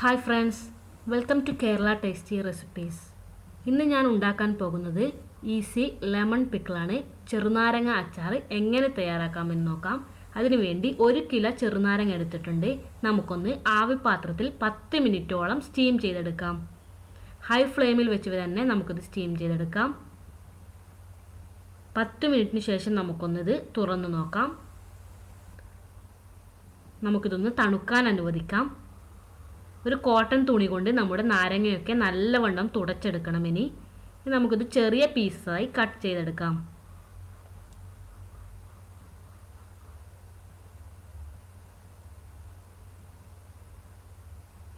Hi friends welcome to Kerala tasty recipes ഇന്ന് ഞാൻ ഉണ്ടാക്കാൻ പോകുന്നത് ഈസി ലെമൺ പിക്കിളാണ് ചെറുനാരങ്ങ അച്ചാർ എങ്ങനെ തയ്യാറാക്കാമെന്ന് നോക്കാം. അതിനുവേണ്ടി ഒരു കിലോ ചെറുനാരങ്ങ എടുത്തിട്ടുണ്ട്. നമുക്കൊന്ന് ആവിപാത്രത്തിൽ പത്ത് മിനിറ്റോളം സ്റ്റീം ചെയ്തെടുക്കാം. ഹൈ ഫ്ലെയിമിൽ വെച്ച് തന്നെ നമുക്കിത് സ്റ്റീം ചെയ്തെടുക്കാം. പത്ത് മിനിറ്റിന് ശേഷം നമുക്കൊന്നിത് തുറന്നു നോക്കാം. നമുക്കിതൊന്ന് തണുക്കാൻ അനുവദിക്കാം. ഒരു കോട്ടൺ തുണി കൊണ്ട് നമ്മുടെ നാരങ്ങയൊക്കെ നല്ലവണ്ണം തുടച്ചെടുക്കണം ഇനി. നമുക്കിത് ചെറിയ പീസായി കട്ട് ചെയ്തെടുക്കാം.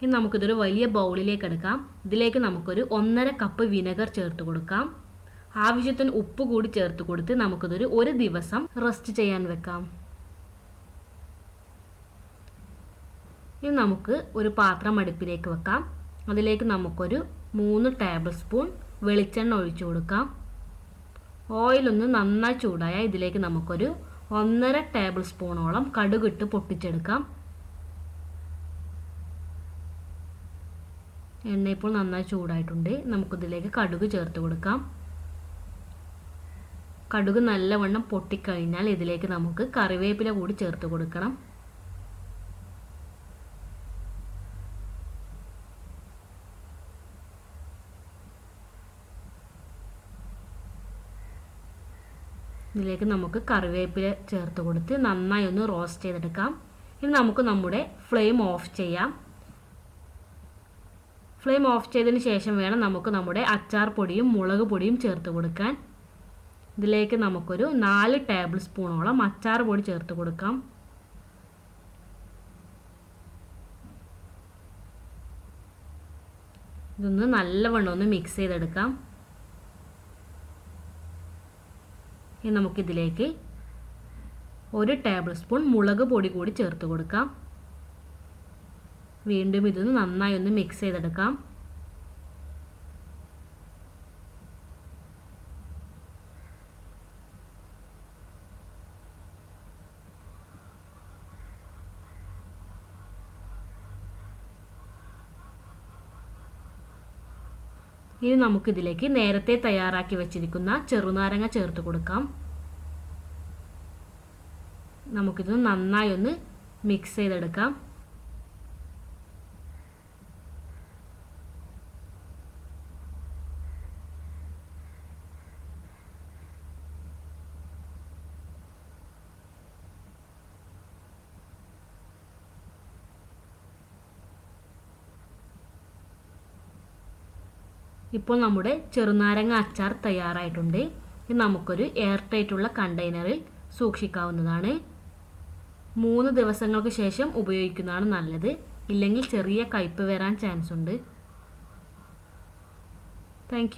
ഇനി നമുക്കിതൊരു വലിയ ബൗളിലേക്ക് എടുക്കാം. ഇതിലേക്ക് നമുക്കൊരു ഒന്നര കപ്പ് വിനെഗർ ചേർത്ത് കൊടുക്കാം. ആവശ്യത്തിന് ഉപ്പ് കൂടി ചേർത്ത് കൊടുത്ത് നമുക്കിതൊരു ഒരു ദിവസം റെസ്റ്റ് ചെയ്യാൻ വെക്കാം. ഇനി നമുക്ക് ഒരു പാത്രം അടുപ്പിലേക്ക് വെക്കാം. അതിലേക്ക് നമുക്കൊരു മൂന്ന് ടേബിൾ സ്പൂൺ വെളിച്ചെണ്ണ ഒഴിച്ചു കൊടുക്കാം. ഓയിലൊന്ന് നന്നായി ചൂടായാൽ ഇതിലേക്ക് നമുക്കൊരു ഒന്നര ടേബിൾ സ്പൂണോളം കടുകിട്ട് പൊട്ടിച്ചെടുക്കാം. എണ്ണ ഇപ്പോൾ നന്നായി ചൂടായിട്ടുണ്ട്. നമുക്കിതിലേക്ക് കടുക് ചേർത്ത് കൊടുക്കാം. കടുക് നല്ലവണ്ണം പൊട്ടിക്കഴിഞ്ഞാൽ ഇതിലേക്ക് നമുക്ക് കറിവേപ്പില കൂടി ചേർത്ത് കൊടുക്കണം. ഇതിലേക്ക് നമുക്ക് കറിവേപ്പില ചേർത്ത് കൊടുത്ത് നന്നായി ഒന്ന് റോസ്റ്റ് ചെയ്തെടുക്കാം. ഇനി നമുക്ക് നമ്മുടെ ഫ്ലെയിം ഓഫ് ചെയ്യാം. ഫ്ലെയിം ഓഫ് ചെയ്തതിന് ശേഷം വേണം നമുക്ക് നമ്മുടെ അച്ചാർ പൊടിയും മുളക് പൊടിയും ചേർത്ത് കൊടുക്കാൻ. ഇതിലേക്ക് നമുക്കൊരു നാല് ടേബിൾ സ്പൂണോളം അച്ചാർ പൊടി ചേർത്ത് കൊടുക്കാം. ഇതൊന്ന് നല്ലവണ്ണം ഒന്ന് മിക്സ് ചെയ്തെടുക്കാം. ഇനി നമുക്കിതിലേക്ക് ഒരു ടേബിൾ സ്പൂൺ മുളക് പൊടി കൂടി ചേർത്ത് കൊടുക്കാം. വീണ്ടും ഇതൊന്ന് നന്നായി ഒന്ന് മിക്സ് ചെയ്തെടുക്കാം. ഇനി നമുക്കിതിലേക്ക് നേരത്തെ തയ്യാറാക്കി വെച്ചിരിക്കുന്ന ചെറുനാരങ്ങ ചേർത്ത് കൊടുക്കാം. നമുക്കിത് നന്നായി ഒന്ന് മിക്സ് ചെയ്തെടുക്കാം. ഇപ്പോൾ നമ്മുടെ ചെറുനാരങ്ങ അച്ചാർ തയ്യാറായിട്ടുണ്ട്. ഇത് നമുക്കൊരു എയർ ടൈറ്റുള്ള കണ്ടെയ്നറിൽ സൂക്ഷിക്കാവുന്നതാണ്. മൂന്ന് ദിവസങ്ങൾക്ക് ശേഷം ഉപയോഗിക്കുന്നതാണ് നല്ലത്. ഇല്ലെങ്കിൽ ചെറിയ കയ്പ് വരാൻ ചാൻസ് ഉണ്ട്. താങ്ക്